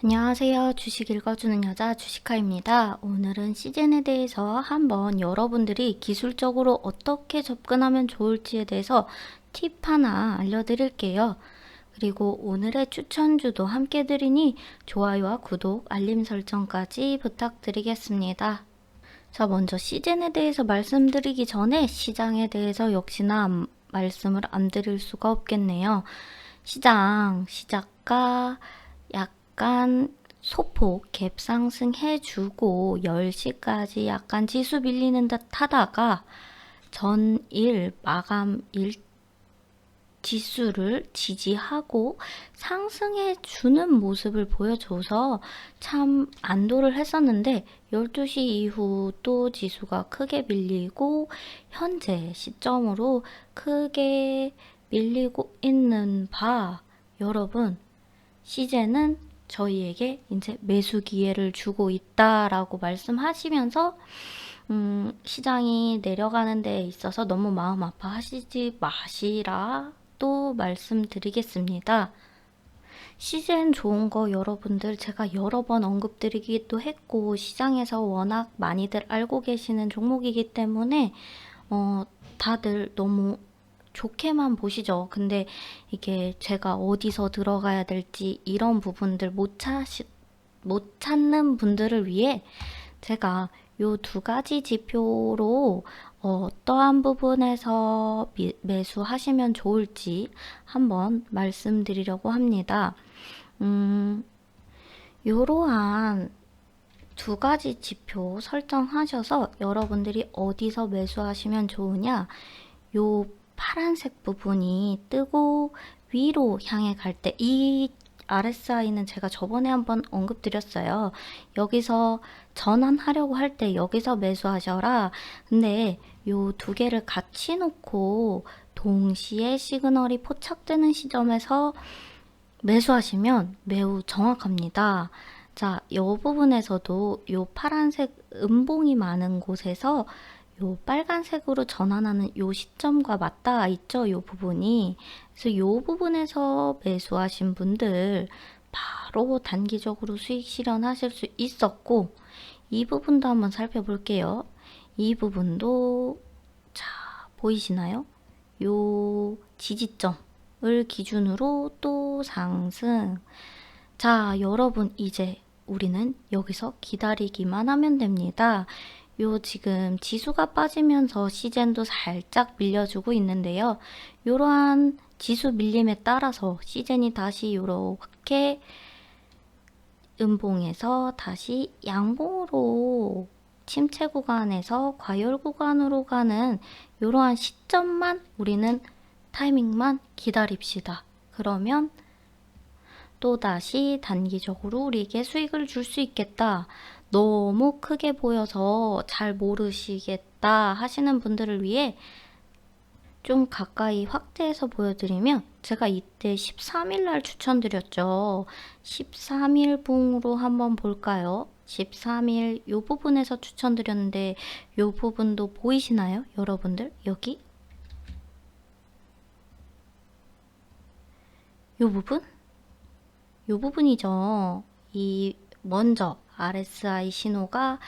안녕하세요. 주식 읽어주는 여자 주식카입니다. 오늘은 시즌에 대해서 한번 여러분들이 기술적으로 어떻게 접근하면 좋을지에 대해서 팁 하나 알려드릴게요. 그리고 오늘의 추천주도 함께 드리니 좋아요와 구독, 알림 설정까지 부탁드리겠습니다. 자, 먼저 시즌에 대해서 말씀드리기 전에 시장에 대해서 역시나 말씀을 안 드릴 수가 없겠네요. 시장, 시작가, 약간 소폭 갭 상승해주고 10시까지 약간 지수 밀리는 듯 하다가 전일 마감 일 지수를 지지하고 상승해 주는 모습을 보여줘서 참 안도를 했었는데 12시 이후 또 지수가 크게 밀리고 현재 시점으로 크게 밀리고 있는 바 여러분 시제는 저희에게 이제 매수 기회를 주고 있다라고 말씀하시면서 음, 시장이 내려가는 데 있어서 너무 마음 아파하시지 마시라 또 말씀드리겠습니다. 시즌 좋은 거 여러분들 제가 여러 번 언급드리기도 했고 시장에서 워낙 많이들 알고 계시는 종목이기 때문에 어, 다들 너무 좋게만 보시죠. 근데 이게 제가 어디서 들어가야 될지 이런 부분들 못 찾시, 못 찾는 분들을 위해 제가 요 두 가지 지표로 어떠한 부분에서 미, 매수하시면 좋을지 한번 말씀드리려고 합니다. 음, 요러한 두 가지 지표 설정하셔서 여러분들이 어디서 매수하시면 좋으냐, 요 파란색 부분이 뜨고 위로 향해 갈 때 이 RSI는 제가 저번에 한번 언급드렸어요. 여기서 전환하려고 할 때 여기서 매수하셔라. 근데 요 두 개를 같이 놓고 동시에 시그널이 포착되는 시점에서 매수하시면 매우 정확합니다. 자, 이 부분에서도 요 파란색 음봉이 많은 곳에서 요 빨간색으로 전환하는 요 시점과 맞닿아 있죠. 요 부분이. 그래서 요 부분에서 매수하신 분들 바로 단기적으로 수익 실현하실 수 있었고 이 부분도 한번 살펴볼게요. 이 부분도 자, 보이시나요? 요 지지점을 기준으로 또 상승. 자, 여러분 이제 우리는 여기서 기다리기만 하면 됩니다. 요 지금 지수가 빠지면서 시젠도 살짝 밀려주고 있는데요. 이러한 지수 밀림에 따라서 시젠이 다시 이렇게 음봉에서 다시 양봉으로 침체 구간에서 과열 구간으로 가는 이러한 시점만 우리는 타이밍만 기다립시다. 그러면 또다시 단기적으로 우리에게 수익을 줄 수 있겠다. 너무 크게 보여서 잘 모르시겠다 하시는 분들을 위해 좀 가까이 확대해서 보여드리면 제가 이때 13일 날 추천드렸죠. 13일 봉으로 한번 볼까요? 13일 요 부분에서 추천드렸는데 요 부분도 보이시나요? 여러분들 여기 요 부분? 요 부분이죠. 이 먼저 RSI 신호가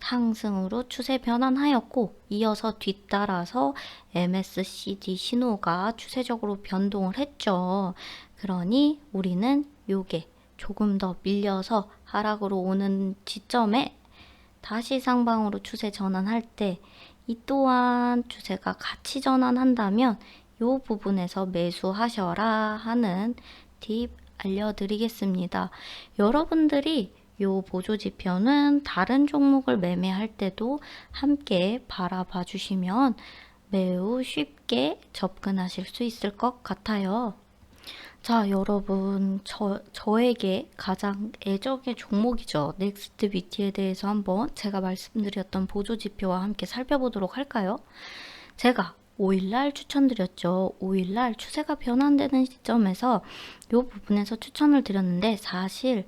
상승으로 추세 변환하였고 이어서 뒤따라서 MSCD 신호가 추세적으로 변동을 했죠. 그러니 우리는 요게 조금 더 밀려서 하락으로 오는 지점에 다시 상방으로 추세 전환할 때 이 또한 추세가 같이 전환한다면 요 부분에서 매수하셔라 하는 팁 알려드리겠습니다. 여러분들이 요 보조 지표는 다른 종목을 매매할 때도 함께 바라봐 주시면 매우 쉽게 접근하실 수 있을 것 같아요. 자, 여러분, 저, 저에게 가장 애적의 종목이죠. 넥스트 BT에 대해서 한번 제가 말씀드렸던 보조 지표와 함께 살펴보도록 할까요? 제가 5일날 추천드렸죠. 5일날 추세가 변환되는 시점에서 이 부분에서 추천을 드렸는데 사실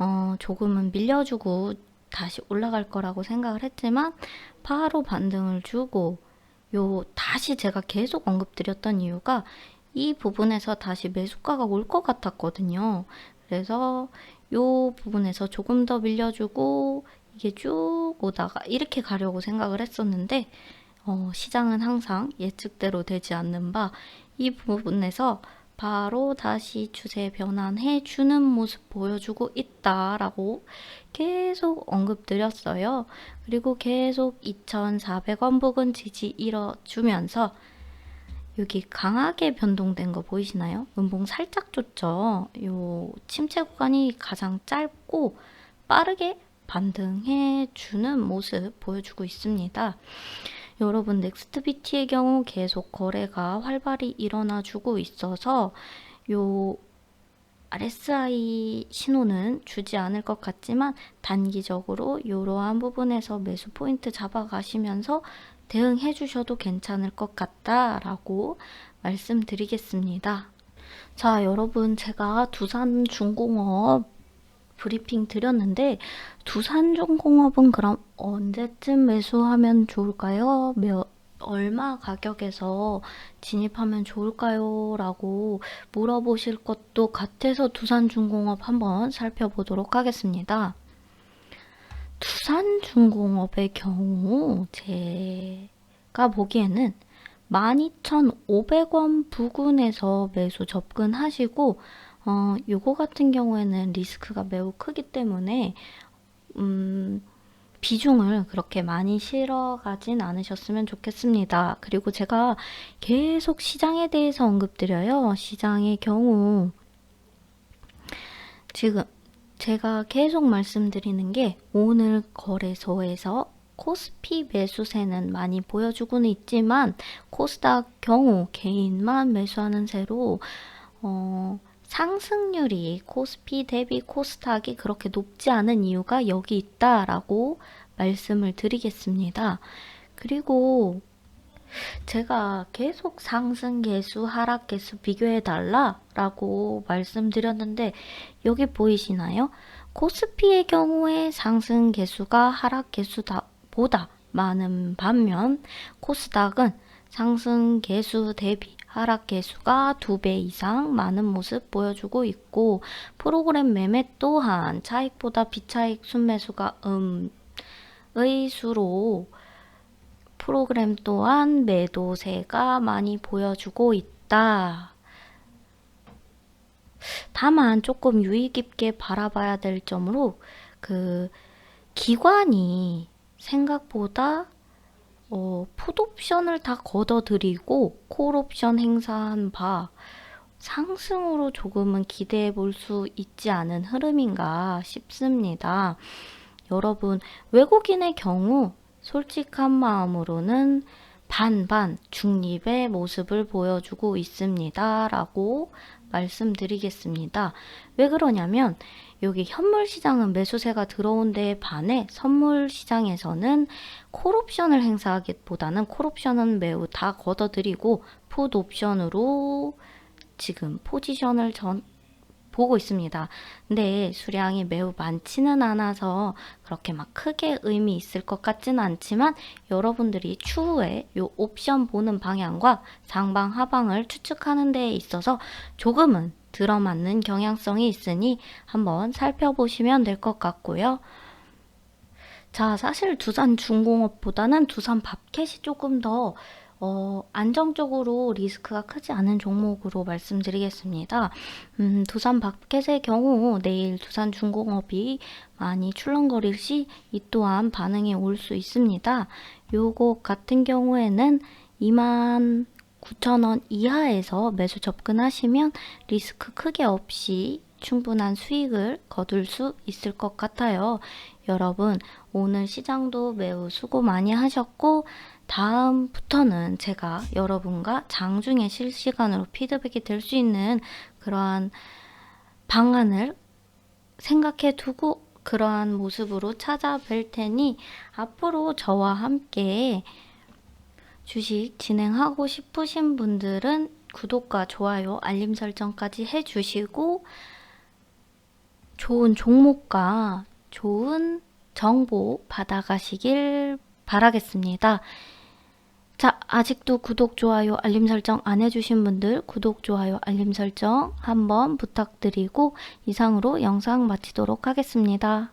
어, 조금은 밀려주고 다시 올라갈 거라고 생각을 했지만 바로 반등을 주고 요 다시 제가 계속 언급드렸던 이유가 이 부분에서 다시 매수가가 올 것 같았거든요. 그래서 요 부분에서 조금 더 밀려주고 이게 쭉 오다가 이렇게 가려고 생각을 했었는데 어, 시장은 항상 예측대로 되지 않는 바 이 부분에서 바로 다시 추세 변환해 주는 모습 보여주고 있다라고 계속 언급드렸어요. 그리고 계속 2,400원 부근 지지 이뤄주면서 여기 강하게 변동된 거 보이시나요? 음봉 살짝 줬죠. 요 침체 구간이 가장 짧고 빠르게 반등해 주는 모습 보여주고 있습니다. 여러분 넥스트비티의 경우 계속 거래가 활발히 일어나 주고 있어서 요 RSI 신호는 주지 않을 것 같지만 단기적으로 이러한 부분에서 매수 포인트 잡아가시면서 대응해 주셔도 괜찮을 것 같다라고 말씀드리겠습니다. 자, 여러분 제가 두산 중공업 브리핑 드렸는데 두산중공업은 그럼 언제쯤 매수하면 좋을까요? 몇, 얼마 가격에서 진입하면 좋을까요? 라고 물어보실 것도 같아서 두산중공업 한번 살펴보도록 하겠습니다. 두산중공업의 경우 제가 보기에는 12,500원 부근에서 매수 접근하시고 어, 요거 같은 경우에는 리스크가 매우 크기 때문에 음, 비중을 그렇게 많이 실어가진 않으셨으면 좋겠습니다. 그리고 제가 계속 시장에 대해서 언급드려요. 시장의 경우 지금 제가 계속 말씀드리는 게 오늘 거래소에서 코스피 매수세는 많이 보여주고는 있지만 코스닥 경우 개인만 매수하는 세로 어, 상승률이 코스피 대비 코스닥이 그렇게 높지 않은 이유가 여기 있다라고 말씀을 드리겠습니다. 그리고 제가 계속 상승 개수, 하락 개수 비교해 달라라고 말씀드렸는데 여기 보이시나요? 코스피의 경우에 상승 개수가 하락 개수보다 많은 반면 코스닥은 상승 개수 대비 하락 개수가 두 배 이상 많은 모습 보여주고 있고 프로그램 매매 또한 차익보다 비차익 순매수가 음의 수로 프로그램 또한 매도세가 많이 보여주고 있다. 다만 조금 유의 깊게 바라봐야 될 점으로 그 기관이 생각보다 어, 풋옵션을 다 걷어들이고 콜옵션 행사한 바 상승으로 조금은 기대해 볼 수 있지 않은 흐름인가 싶습니다. 여러분, 외국인의 경우 솔직한 마음으로는 반반 중립의 모습을 보여주고 있습니다. 라고 말씀드리겠습니다. 왜 그러냐면 여기 현물 시장은 매수세가 들어온 데에 반해 선물 시장에서는 콜옵션을 행사하기보다는 콜옵션은 매우 다 걷어들이고 풋옵션으로 지금 포지션을 전 보고 있습니다. 근데 수량이 매우 많지는 않아서 그렇게 막 크게 의미 있을 것 같지는 않지만 여러분들이 추후에 이 옵션 보는 방향과 상방 하방을 추측하는 데 있어서 조금은 들어맞는 경향성이 있으니 한번 살펴보시면 될 것 같고요. 자, 사실 두산 중공업보다는 두산 밥캣이 조금 더 어, 안정적으로 리스크가 크지 않은 종목으로 말씀드리겠습니다. 음, 두산 밥켓의 경우 내일 두산 중공업이 많이 출렁거릴 시 이 또한 반응이 올 수 있습니다. 요거 같은 경우에는 2만 9천원 이하에서 매수 접근하시면 리스크 크게 없이 충분한 수익을 거둘 수 있을 것 같아요. 여러분, 오늘 시장도 매우 수고 많이 하셨고, 다음부터는 제가 여러분과 장중에 실시간으로 피드백이 될 수 있는 그러한 방안을 생각해 두고 그러한 모습으로 찾아뵐 테니 앞으로 저와 함께 주식 진행하고 싶으신 분들은 구독과 좋아요, 알림 설정까지 해주시고 좋은 종목과 좋은 정보 받아가시길 바라겠습니다. 자, 아직도 구독, 좋아요, 알림 설정 안 해주신 분들 구독, 좋아요, 알림 설정 한번 부탁드리고 이상으로 영상 마치도록 하겠습니다.